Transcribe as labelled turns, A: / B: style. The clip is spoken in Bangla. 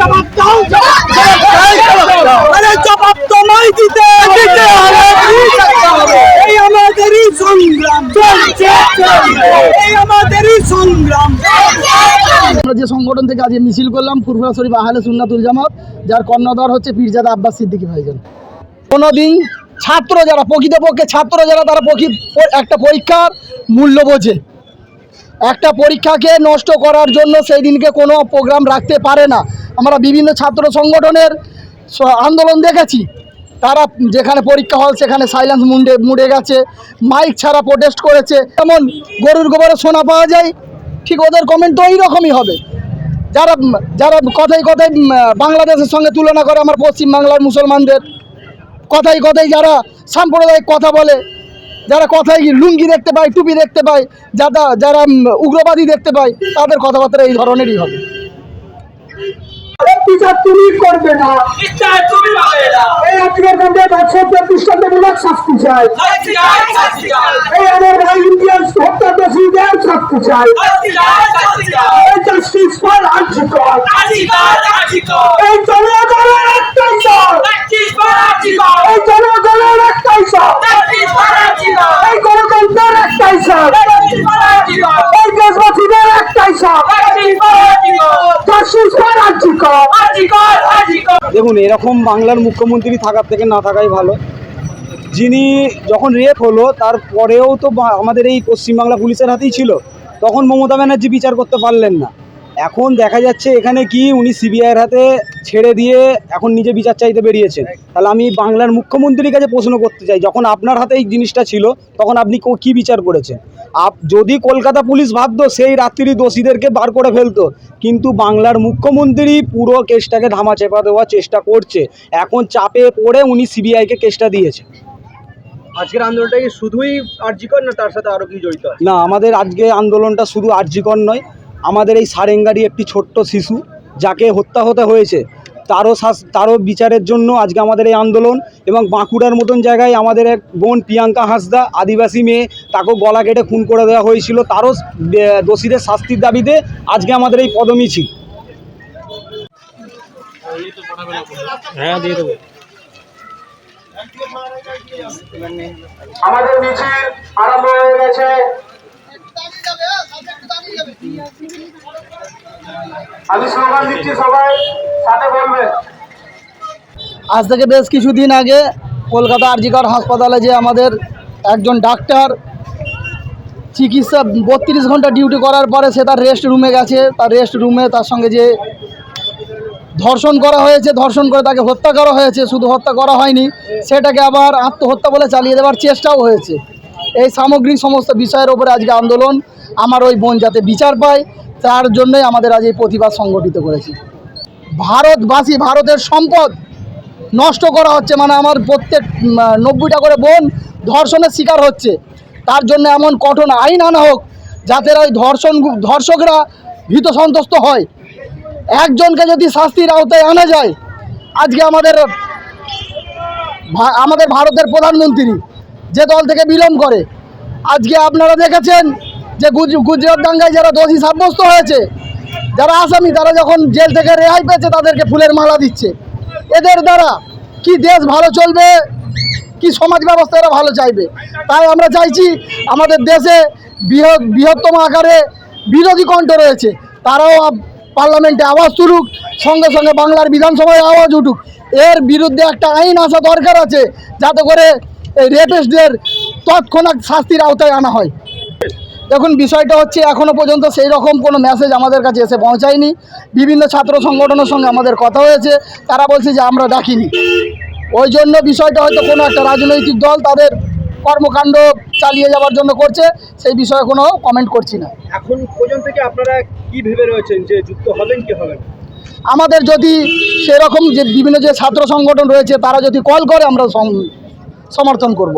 A: জবাব দাও আরে মানে জবাব তো দিতে এই আমাদেরই সংগ্রাম। এই আমাদেরই সংগ্রাম।
B: আমরা যে সংগঠন থেকে আজকে মিছিল করলাম ফুরফুরা শরীফ আহলে সুন্নাতুল জামাত যার কর্ণধর হচ্ছে পীরজাদা আব্বাস সিদ্দিকী ভাইজান। কোনোদিন ছাত্র যারা প্রকৃতপক্ষে ছাত্র যারা তারা একটা পরীক্ষার মূল্য বোঝে। একটা পরীক্ষাকে নষ্ট করার জন্য সেই দিনকে কোনো প্রোগ্রাম রাখতে পারে না। আমরা বিভিন্ন ছাত্র সংগঠনের আন্দোলন দেখেছি। তারা যেখানে পরীক্ষা হল সেখানে সাইলেন্স মুন্ডে মুড়ে গেছে মাইক ছাড়া প্রোটেস্ট করেছে। যেমন গরুর গোবরে সোনা পাওয়া যায় ঠিক ওদের কমেন্ট তো ওই রকমই হবে। যারা যারা কথাই উম, বাংলাদেশের সঙ্গে তুলনা করে আমার পশ্চিম বাংলার মুসলমানদের কথাই কথাই যারা সাম্প্রদায়িক কথা বলে যারা কথাই লুঙ্গি দেখতে পায় টুপি দেখতে পায় যারা যারা উগ্রবাদী দেখতে পায় তাদের কথাবার্তা এই ধরনেরই হবে।
A: বিচার তুমি করবে না। এই শাস্তি চাই, এই আমার ভাই ইন্ডিয়ান হত্যা দোষীদের শাস্তি চাই। এই জাস্টিস ফর আর্জিকর। এই। এই একটাই সব
C: Justice for রাজি কর।
A: এই গণতন্ত্রের একটাই সব
C: Justice for রাজি কর।
A: এই দেশবাসীদের একটাই সব।
D: দেখুন এরকম বাংলার মুখ্যমন্ত্রী থাকার থেকে না থাকাই ভালো। যিনি যখন রেপ হলো তারপরেও তো আমাদের এই পশ্চিমবাংলা পুলিশের হাতেই ছিল। তখন মমতা ব্যানার্জি বিচার করতে পারলেন না। এখন দেখা যাচ্ছে এখানে কি উনি সিবিআইয়ের হাতে ছেড়ে দিয়ে এখন নিজে বিচার চাইতে বেরিয়েছেন। তাহলে আমি বাংলার মুখ্যমন্ত্রীর কাছে প্রশ্ন করতে চাই যখন আপনার হাতে এই জিনিসটা ছিল তখন আপনি কো- কি বিচার করেছেন? আপ যদি কলকাতা পুলিশ ভাবতো সেই রাত্রি দোষীদেরকে বার করে ফেলতো। কিন্তু বাংলার মুখ্যমন্ত্রী পুরো কেসটাকে ধামা চেপা দেওয়ার চেষ্টা করছে। এখন চাপে পড়ে উনি সিবিআইকে কেসটা দিয়েছে।
E: আজকের আন্দোলনটা কি শুধুই আর্জিকর না তার সাথে আরও কি জড়িত
D: না আমাদের আজকে আন্দোলনটা শুধু আর্যিকর নয় আমাদের এই সারেঙ্গারি একটি ছোট্ট শিশু যাকে হত্যা হতে হয়েছে। তারও শাস তারও বিচারের জন্য আজকে আমাদের এই আন্দোলন এবং বাঁকুড়ার মতন জায়গায় আমাদের এক বোন প্রিয়াঙ্কা হাসদা আদিবাসী মেয়ে তাকেও গলা কেটে খুন করে দেওয়া হয়েছিল। তারও দোষীদের শাস্তির দাবিতে আজকে আমাদের এই পদমিছিল
A: আমাদের মিছিল আরম্ভ হয়ে গেছে। আমি স্লোগান দিচ্ছি, সবাই সাথে বলবেন।
B: আজ থেকে বেশ কিছুদিন আগে কলকাতা আরজিকর হাসপাতালে যে আমাদের একজন ডাক্তার চিকিৎসা বত্রিশ ঘণ্টা ডিউটি করার পরে সে তার রেস্ট রুমে গেছে। তার রেস্ট রুমে তার সঙ্গে যে ধর্ষণ করা হয়েছে, ধর্ষণ করে তাকে হত্যা করা হয়েছে, শুধু হত্যা করা হয়নি, সেটাকে আবার আত্মহত্যা বলে চালিয়ে দেওয়ার চেষ্টাও হয়েছে। এই সামগ্রিক সমস্ত বিষয়ের ওপরে আজকে আন্দোলন আমার ওই বোন যাতে বিচার পায়, তার জন্যই আমাদের আজ এই প্রতিবাদ সংগঠিত করেছি। ভারতবাসী, ভারতের সম্পদ নষ্ট করা হচ্ছে মানে আমার প্রত্যেক নব্বইটা করে বোন ধর্ষণের শিকার হচ্ছে। তার জন্য এমন কঠোর আইন আনা হোক, যাতে ওই ধর্ষণ, ধর্ষকরা ভীত সন্তুষ্ট হয়। একজনকে যদি শাস্তির আওতায় আনা যায়, আজকে আমাদের আমাদের ভারতের প্রধানমন্ত্রী যে দল থেকে বিলম করে, আজকে আপনারা দেখেছেন যে গুজ- গুজরাট দাঙ্গায় যারা দোষী সাব্যস্ত হয়েছে, যারা আসামি, তারা যখন জেল থেকে রেহাই পেয়েছে, তাদেরকে ফুলের মালা দিচ্ছে। এদের দ্বারা কি দেশ ভালো চলবে? কি সমাজ ব্যবস্থা এরা ভালো চাইবে? তাই আমরা চাইছি আমাদের দেশে বৃহৎ বৃহত্তম আকারে বিরোধী কণ্ঠ রয়েছে। তারাও পার্লামেন্টে আওয়াজ তুলুক, সঙ্গে সঙ্গে বাংলার বিধানসভায় আওয়াজ উঠুক। এর বিরুদ্ধে একটা আইন আসা দরকার আছে, যাতে করে এই রেপিস্টদের তৎক্ষণাৎ শাস্তির আওতায় আনা হয়। দেখুন বিষয়টা হচ্ছে এখনও পর্যন্ত সেই রকম কোনো মেসেজ আমাদের কাছে এসে পৌঁছায়নি। বিভিন্ন ছাত্র সংগঠনের সঙ্গে আমাদের কথা হয়েছে। তারা বলছে যে আমরা ডাকিনি। ওই জন্য বিষয়টা হয়তো কোনো একটা রাজনৈতিক দল তাদের কর্মকাণ্ড চালিয়ে যাওয়ার জন্য করছে সেই বিষয়ে কোনো কমেন্ট করছি না।
E: এখন পর্যন্ত কি আপনারা কি ভেবে রয়েছেন যে যুক্ত হবেন কি হবেন?
B: আমাদের যদি সেরকম যে বিভিন্ন যে ছাত্র সংগঠন রয়েছে তারা যদি কল করে আমরা সমর্থন করব।